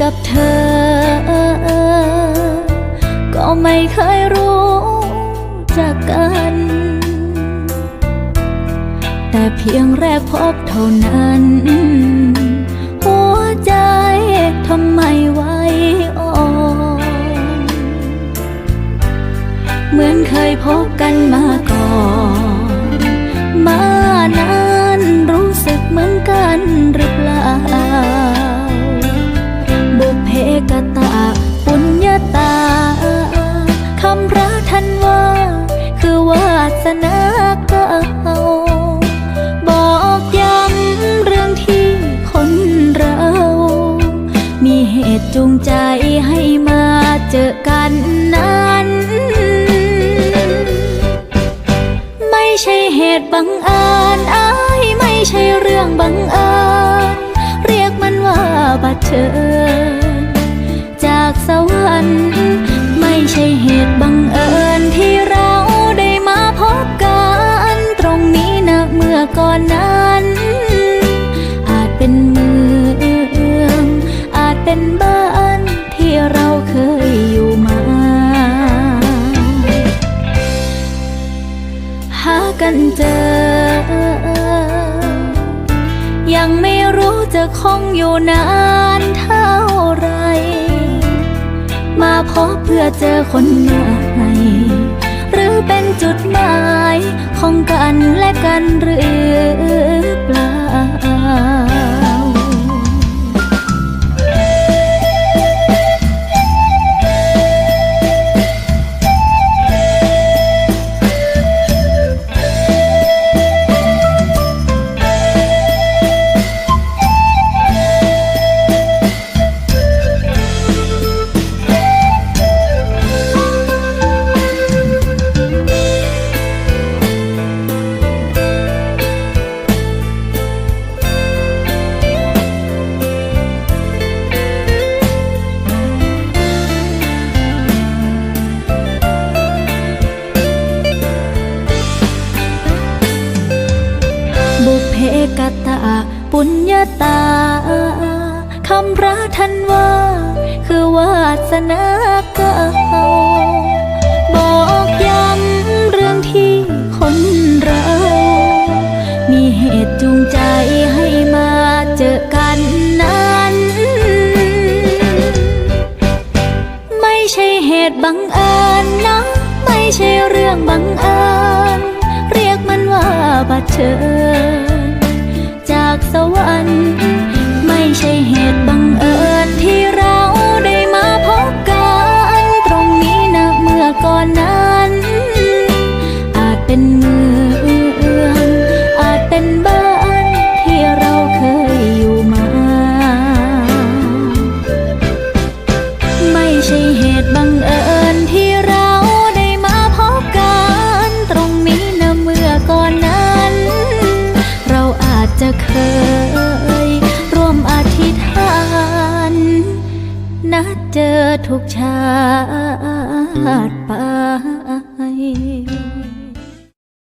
กับเธอ ก็ไม่เคยรู้จักกัน แต่เพียงแรกพบเท่านั้น หัวใจทำไมไหวอ่อนเหมือนเคยพบกันมาก่อน นาเก่าบอกย้ำเรื่องที่คนเรา มีเหตุจูงใจให้มาเจอกันนั้น ไม่ใช่เหตุบังเอิญอ้ายไม่ใช่เรื่องบังเอิญเรียกมันว่าบัดเชิญจากสวรรค์ากันเจอ ยังไม่รู้จะคงอยู่นานเท่าไร มาพบเพื่อเจอคนใหม่หรือเป็นจุดหมายของกันและกันหรือเปล่า ปุญญาตา คำพระท่านว่า คือวาสนาเก่าบอกย้ำเรื่องที่คนเรา มีเหตุจูงใจให้มาเจอกันนั้น ไม่ใช่เหตุบังเอิญนะ ไม่ใช่เรื่องบังเอิญ เรียกมันว่าบัดเชิญ เป็นบ้านที่เราเคยอยู่มา ไม่ใช่เหตุบังเอิญที่เราได้มาพบกัน ตรงนี้นะเมื่อก่อนนั้น เราอาจจะเคย ร่วมอธิษฐานนัดเจอทุกชาติไป